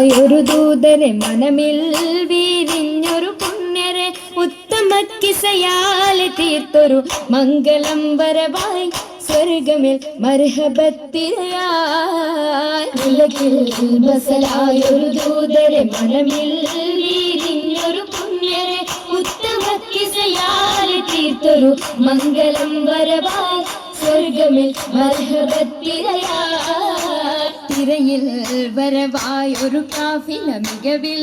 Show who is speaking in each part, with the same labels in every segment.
Speaker 1: വത്സലായൊരു ദൂതരെ മനമിൽ വീരിഞ്ഞൊരു പുണ്യരെ ഉത്തമ കിസയാലെ തീർത്തൊരു മംഗളം വരവായി സ്വർഗമിൽ വസലായൊരു ദൂതരെ മനമിൽ വീരിഞ്ഞൊരു പുണ്യരെ ഉത്തമ കിസയാലെ തീർത്തൊരു മംഗളം വരവായി സ്വർഗമിൽ മർഹബത്തിരയായി തിരയിൽ വരവായൊരു കാഫില മികവിൽ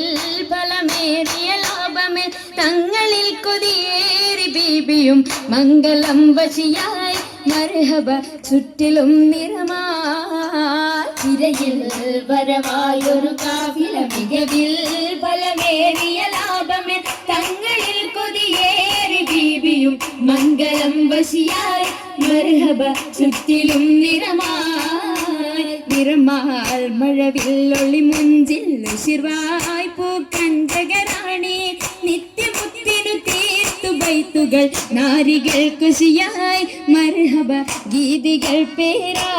Speaker 1: ഫലമേറിയ ലാഭമേ തങ്ങളിൽ കൊതിയേറി ബീബിയും മംഗളം വശിയായി മരഹബ ചുറ്റിലും നിറമാ. തിരയിൽ വരവായൊരു കാഫില മികവിൽ ഫലമേറിയ ലാഭമേ തങ്ങളിൽ കൊതിയേറി ബീബിയും മംഗളം വശിയായി മരഹബ ചുറ്റിലും നിറമാൽ മഴവില്ലൊളി മുഞ്ചിൽ ശിർവായി പൂക്കഞ്ചകരാണി നിത്യമുത്തിനു തീർത്തു ബൈത്തുകൾ നാരികൾ കുശിയായി മർഹബ ഗീതികൾ പേരാ.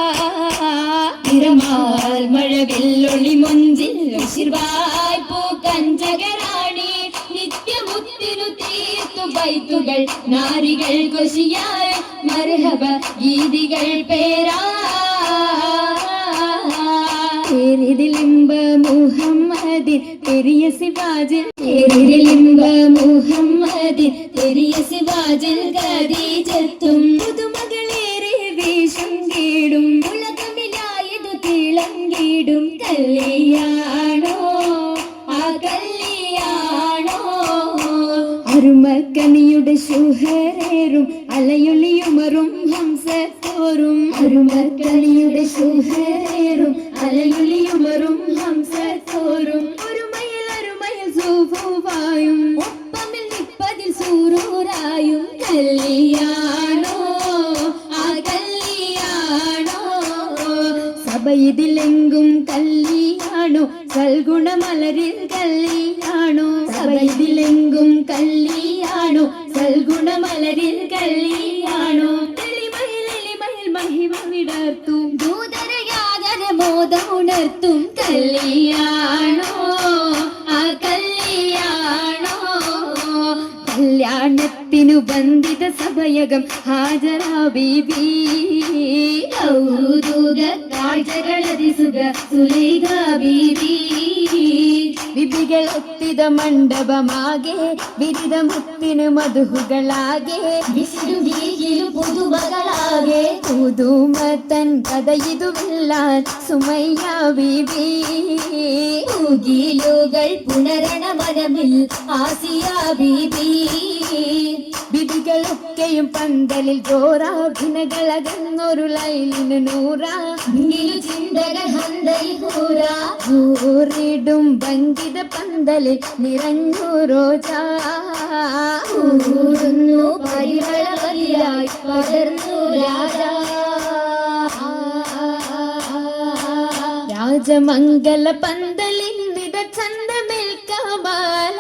Speaker 1: നിറമാൽ മഴവില്ലൊളി മുഞ്ചിൽ ശിർവായി പൂക്കഞ്ചകരാണി നിത്യമുത്തിനു തീർത്തു ബൈത്തുകൾ നാരികൾ കുശിയായി മർഹബ ഗീതികൾ പേരാ. പെരിയ സിവാജൻ പേരിലിമ്പ മുഹമ്മദ് തെരിയ സിവാജൻ ഖദീജത്തും പുതുമകളേറെ വേഷം കേടും. ഉലകമിലായതു തിളങ്ങിടും കല്യാണോ ആ കല്യാണോ അരുമക്കനിയുടെ ശുഹരേറും അലയൊളിയുമറും ഹംസത്തോറും അരുമക്കനിയുടെ ശുഹരേറും അലയൊളിയുമറും സൽഗുണമലരിൽ കല്ലിയാണോ? സഭയിതിലെങ്കും കല്ലിയാണോ സൽഗുണമലരിൽ കല്ലിയാണോ മഹിമ വിടർത്തും. ദൂതരയാതര ഉണർത്തും കല്ലിയാണോ? ആ കല്ലിയാണോ? കല്യാണത്തിനു ബന്ധിത സഭയകം ഹാജരാ ബീബി. ഔദൂക കാഴ്ചകളതിസുക സുലൈഖ ബീബി വിധികൾ ഒത്തിത മണ്ഡപമാകെ വിരിത മുത്തിനു മധുഹുകളാകെ വിശുദ്ധീയിലു പുതുമകളാകെ പുതുമത്തൻ കഥയിതുമില്ലാൻ സുമയ്യ ബീബി ൂകൾ പുണരണ മനമിൽ ആസിയ ബീബി വിധികളൊക്കെയും പന്തലിൽ ജോറാഭിനകളകന്നൊരു ലൈലിന് നൂറാ ചിന്തകൂറിടും ൂറിടും ഭംഗിത പന്തലിൽ നിറഞ്ഞു റോജാ. പടർന്നു രാജാ. രാജമംഗല പന്തലിൽ നിത ചന്ദമേൽക്കാല കമാല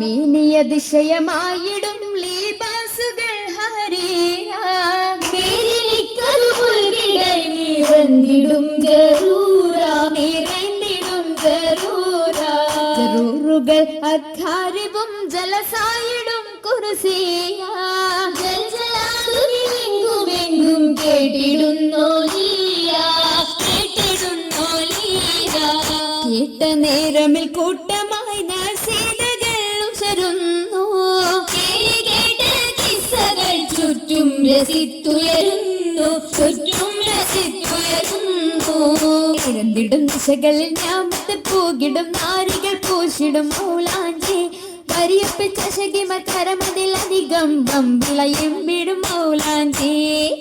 Speaker 1: മേനിയ ദിശയമായിടും ലീബാസുകൾ ഹരിയ. നിറഞ്ഞിടും ജറൂര നിറഞ്ഞിടും ജറൂര ജറൂറുകൾ അധാരിവും ജലസായിടും കുറുസിയ. കേട്ട നേരമിൽ കൂട്ടമായി കേട്ട കിസ്സകൾ ചുറ്റും രസിത്തുയരുന്നു. ചുറ്റും രസിത്തുയരുന്നു. ഇരന്തിടും ദിശകളിൽ ഞാമത്ത് പൂകിടും. നാരികൾ പൂശിടും മൗലാഞ്ചി വരിയപ്പിച്ച ശകിമ കരമതിലധികം വമ്പിളയും വിടും മൗലാഞ്ചി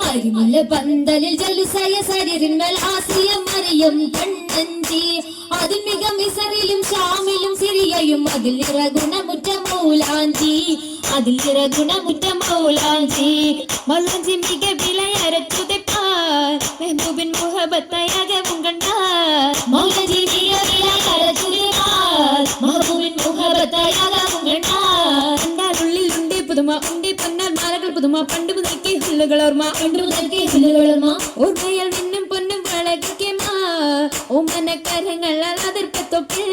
Speaker 1: അരിമുല്ല പന്തലിൽ ജലുസയ സരിരുന്നൽ ആസിയ മറിയം കണ്ണഞ്ചി അതിൽ മിക മിസറിലും ഷാമിലും സിറിയയും അതിൽ ഇറഗുണമുറ്റ മൗലാഞ്ചി അതിൽ ഇറഗുണമുറ്റ മൗലാഞ്ചി മൗലാഞ്ചി മിക വിലയരച്ചുതെപ്പാർ മെഹബൂബിൻ മുഹബത്തയകവും കണ്ടാർ മൗലാഞ്ചി മിക വിലയരച്ചുതെപ്പാർ മെഹബൂബിൻ മുഹബത്തയകവും കണ്ടാർ കണ്ടാലുള്ളിൽ ഉണ്ടേ പുതുമ ഉണ്ടേ പൊന്നാൽ മാലകൾ പുതുമ പണ്ട് മുതൽക്കേ ഹുല്ലുകളോർമ്മ
Speaker 2: പണ്ടു മുതൽക്കേ ഹുല്ലുകളോർമ്മ
Speaker 1: ഓർമ്മയാൽ മിന്നും പൊന്നും വളകിക്കുമാ ഓമന കരങ്ങളാൽ അതിർപ്പത്തൊപ്പിൽ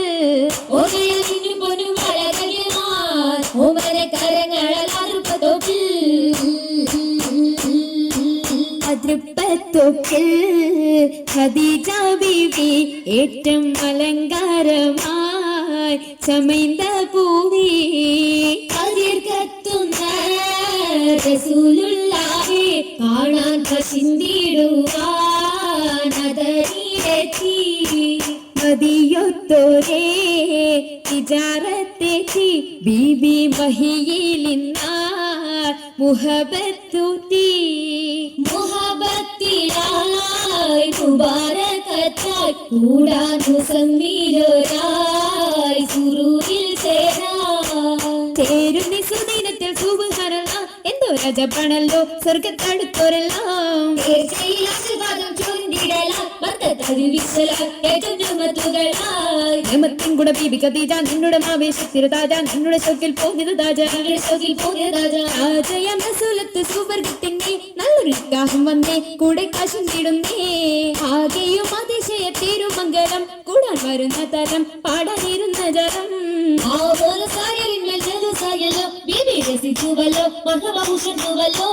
Speaker 2: ഓർമ്മയിൽ നിന്നും പൊന്നും വളകരുമാർ ഓമന കരങ്ങളാൽ
Speaker 1: അതിർപ്പത്തൊപ്പിൽ ഖദീജ ബീവി ഏറ്റം അലങ്കാരമായി ചമൈന്ത പൂവി
Speaker 2: കതിർക്കത്തുന്ന റസൂലുള്ളാഹി കാണാൻ പശിന്തിടുവാൻ
Speaker 1: മതിയൊത്തോരേ തിജാറത്തെത്തി ബീബി മഹിയിലിന്നാർ മുഹബത്തൂത്തി
Speaker 2: മുഹബത്തിലായി മുബാരകത്തായി കൂടാൻ മുസമ്മിലോരായി സുറൂരിൽ ചേരാൻ
Speaker 1: ചേരുന്നി സുദിനത്തിൽ സുബഹാനല്ല എന്തോ രജപ്പണല്ലോ സ്വർഗത്തടുത്തോരെല്ലാം.
Speaker 2: തീർച്ചയിൽ ആശീർവാദം ചൊരിഞ്ഞിടലാൽ
Speaker 1: കൂടെ ബീബി കതീജ നിന്നുടെ ആവേശത്തിരു താജ നിന്നുടെ ശോക്കിൽ പോകുന്നത് താജ
Speaker 2: പോയതാജാ
Speaker 1: രാജയം റസൂലത്ത് സുവർഗത്തിന്റെ നല്ലൊരു ദാഹം വന്നേ കൂടെ കാശും നേടുന്നേ ആകെയും അതിശയ തിരുമംഗലം കൂടാൻ വരുന്ന തരം പാടാനിരുന്ന ജലം.
Speaker 2: ബീബി രസിച്ചുവല്ലോ മഹബഭൂഷണുവല്ലോ